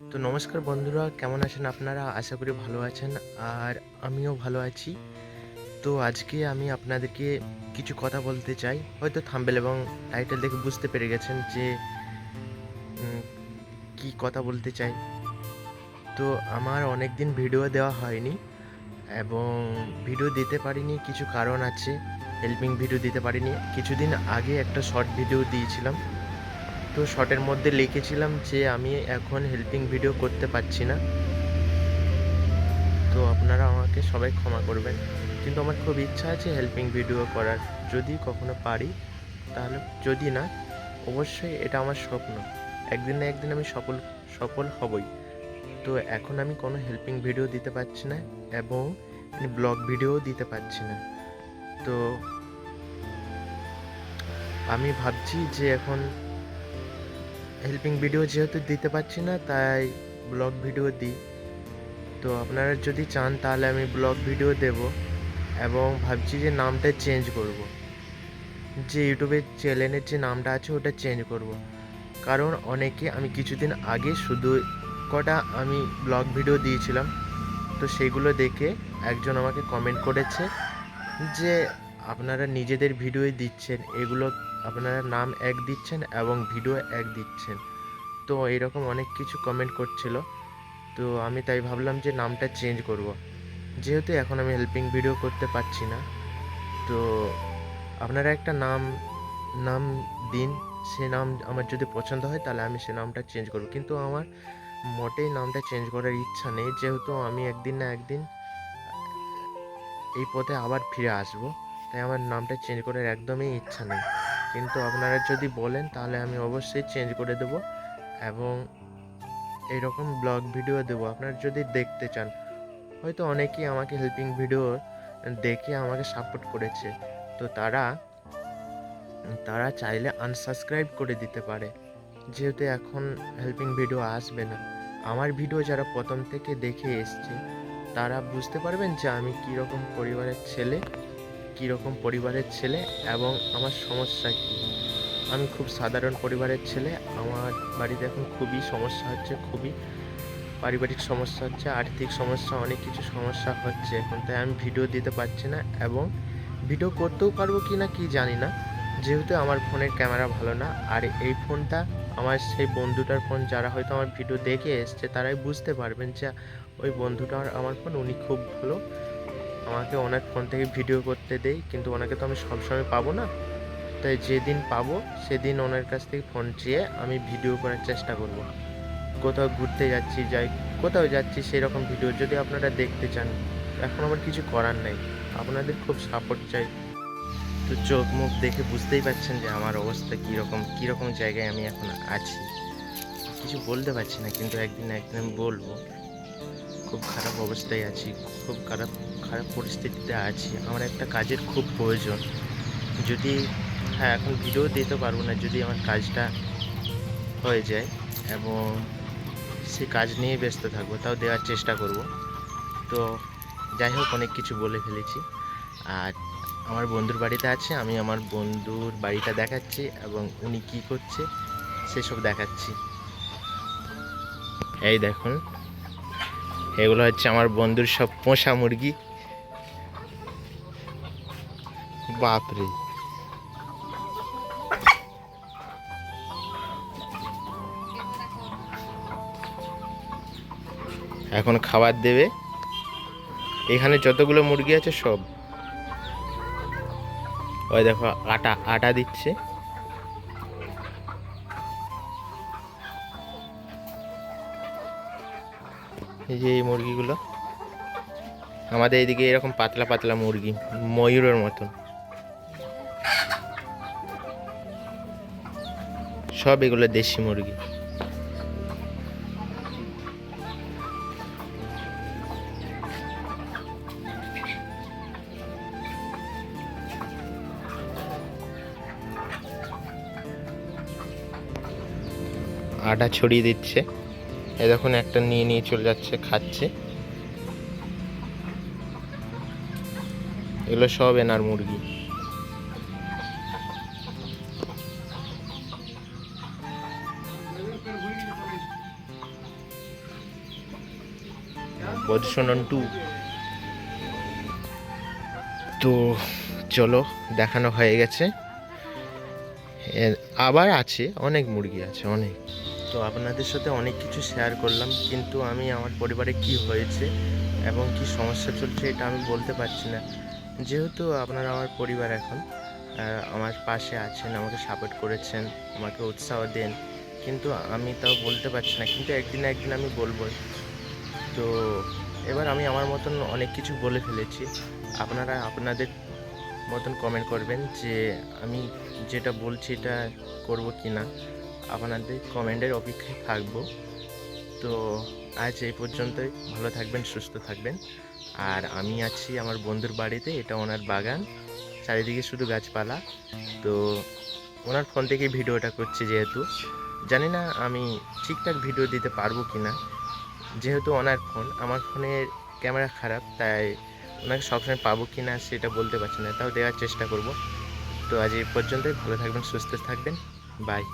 তো নমস্কার বন্ধুরা, কেমন আছেন আপনারা? আশা করি ভালো আছেন। আর আমিও ভালো আছি। তো আজকে আমি আপনাদেরকে কিছু কথা বলতে চাই। হয়তো থাম্বেল এবং টাইটেল দেখে বুঝতে পেরে গেছেন যে কি কথা বলতে চাই। তো আমার অনেক দিন ভিডিও দেওয়া হয়নি এবং ভিডিও দিতে পারিনি, কিছু কারণ আছে। হেল্পিং ভিডিও দিতে পারিনি। কিছুদিন আগে একটা শর্ট ভিডিও দিয়েছিলাম। তো শর্টের মধ্যে লিখেছিলাম যে আমি এখন হেল্পিং ভিডিও করতে পারছি না। তো আপনারা আমাকে সবাই ক্ষমা করবেন। কিন্তু আমার খুব ইচ্ছা আছে হেল্পিং ভিডিও করার। যদি কখনো পারি, তাহলে যদি না, অবশ্যই এটা আমার স্বপ্ন। একদিন না একদিন আমি সফল সফল হবই। তো এখন আমি কোনো হেল্পিং ভিডিও দিতে পারছি না এবং ব্লগ ভিডিও দিতে পারছি না। তো আমি ভাবছি যে এখন হেল্পিং ভিডিও যেহেতু দিতে পারছি না, তাই ব্লগ ভিডিও দিই। তো আপনারা যদি চান তাহলে আমি ব্লগ ভিডিও দেব এবং ভাবছি যে নামটা চেঞ্জ করব। যে ইউটিউবের চ্যানেলের যে নামটা আছে, ওটা চেঞ্জ করব। কারণ অনেকে আমি কিছুদিন আগে শুধু কটা আমি ব্লগ ভিডিও দিয়েছিলাম, তো সেগুলো দেখে একজন আমাকে কমেন্ট করেছে যে, আপনারা নিজেদের ভিডিওই দিচ্ছেন, এগুলো আপনারা নাম এক দিচ্ছেন এবং ভিডিও এক দিচ্ছেন। তো এরকম অনেক কিছু কমেন্ট করছিল। তো আমি তাই ভাবলাম যে নামটা চেঞ্জ করব। যেহেতু এখন আমি হেল্পিং ভিডিও করতে পারছি না। তো আপনারা একটা নাম নাম দিন। সে নাম আমার যদি পছন্দ হয় তাহলে আমি সে নামটা চেঞ্জ করব। কিন্তু আমার মোটেই নামটা চেঞ্জ করার ইচ্ছা নেই। যেহেতু আমি একদিন না একদিন এই পথে আবার ফিরে আসব। তাই আমার নামটা চেঞ্জ করার একদমই ইচ্ছা নেই। কিন্তু আপনারা যদি বলেন, তাহলে আমি অবশ্যই চেঞ্জ করে দেব এবং এইরকম ব্লগ ভিডিও দেবো। আপনারা যদি দেখতে চান, হয়তো অনেকেই আমাকে হেল্পিং ভিডিও দেখে আমাকে সাপোর্ট করেছে। তো তারা তারা চাইলে আনসাবস্ক্রাইব করে দিতে পারে। যেহেতু এখন হেল্পিং ভিডিও আসবে না। আমার ভিডিও যারা প্রথম থেকে দেখে এসছে, তারা বুঝতে পারবেন যে আমি কীরকম পরিবারের ছেলে কীরকম পরিবারের ছেলে এবং আমার সমস্যা কী? আমি খুব সাধারণ পরিবারের ছেলে। আমার বাড়িতে এখন খুবই সমস্যা হচ্ছে, খুবই পারিবারিক সমস্যা হচ্ছে, আর্থিক সমস্যা, অনেক কিছু সমস্যা হচ্ছে এখন। তাই আমি ভিডিও দিতে পারছি না এবং ভিডিও করতেও পারব কি না কি জানি না। যেহেতু আমার ফোনের ক্যামেরা ভালো না, আর এই ফোনটা আমার সেই বন্ধুটার ফোন, যারা হয়তো আমার ভিডিও দেখে এসছে, তারাই বুঝতে পারবেন যে ওই বন্ধুটার, আমার ফোন, উনি খুব ভালো। আমাকে অনেক ফোন থেকে ভিডিও করতে দেয়, কিন্তু ওনাকে তো আমি সবসময় পাবো না। তাই যেদিন পাবো, সেদিন ওনার কাছ থেকে ফোন চেয়ে আমি ভিডিও করার চেষ্টা করব। কোথাও ঘুরতে যাচ্ছি, যাই, কোথাও যাচ্ছি, সেরকম ভিডিও যদি আপনারা দেখতে চান, এখন আমার কিছু করার নেই। আপনাদের খুব সাপোর্ট চাই। তো চোখ মুখ দেখে বুঝতেই পারছেন যে আমার অবস্থা কীরকম কীরকম জায়গায় আমি এখন আছি। কিছু বলতে পারছি না, কিন্তু একদিন একদিন বলব। খুব খারাপ অবস্থায় আছি, খুব খারাপ খারাপ পরিস্থিতিতে আছি। আমার একটা কাজের খুব প্রয়োজন। যদি হ্যাঁ এখন ভিডিও দিতে পারব না, যদি আমার কাজটা হয়ে যায় এবং সে কাজ নিয়ে ব্যস্ত থাকব, তাও দেওয়ার চেষ্টা করব। তো যাই হোক, অনেক কিছু বলে ফেলেছি। আর আমার বন্ধুর বাড়িতে আছে, আমি আমার বন্ধুর বাড়িটা দেখাচ্ছি এবং উনি কি করছে, সেসব দেখাচ্ছি। এই দেখুন। এগুলো হচ্ছে আমার বন্ধুর সব পোষা মুরগি। বাপরে। এখন খাবার দেবে। এখানে যতগুলো মুরগি আছে সব। ওই দেখো, আটা আটা দিচ্ছে। এই যে এই মুরগিগুলো। আমাদের এইদিকে এরকম পাতলা পাতলা মুরগি, ময়ূরের মতন। সব এগুলো দেশি মুরগি। আটা ছড়িয়ে দিচ্ছে। এ দেখুন, একটা নিয়ে নিয়ে চলে যাচ্ছে, খাচ্ছে। এগুলো সব এনার মুরগি। টু। তো চলো, দেখানো হয়ে গেছে। আবার আছে, অনেক মুরগি আছে, অনেক। তো আপনাদের সাথে অনেক কিছু শেয়ার করলাম, কিন্তু আমি আমার পরিবারে কি হয়েছে এবং কি সমস্যা চলছে এটা আমি বলতে পারছি না। যেহেতু আপনারা আমার পরিবার এখন আমার পাশে আছেন, আমাকে সাপোর্ট করেছেন, আমাকে উৎসাহ দেন, কিন্তু আমি তাও বলতে পারছি না, কিন্তু একদিন একদিন আমি বলব। তো এবার আমি আমার মতন অনেক কিছু বলে ফেলেছি। আপনারা আপনাদের মতন কমেন্ট করবেন যে আমি যেটা বলছি এটা করব কি না আপনাদের কমেন্টের অপেক্ষায় থাকব। তো আজ এই পর্যন্তই। ভালো থাকবেন, সুস্থ থাকবেন। আর আমি আছি আমার বন্ধুর বাড়িতে, এটা ওনার বাগান। চারিদিকে শুধু গাছপালা। তো ওনার ফোন থেকে ভিডিওটা করছি যেহেতু। জানি না আমি ঠিকঠাক ভিডিও দিতে পারব কি না যেহেতু ওনার ফোন, আমার ফোনের ক্যামেরা খারাপ, তাই ওনাকে সবসময় পাবো কি না সেটা বলতে পারছি না। তাও দেওয়ার চেষ্টা করব। তো আজ এই পর্যন্তই। ভালো থাকবেন, সুস্থ থাকবেন। বাই।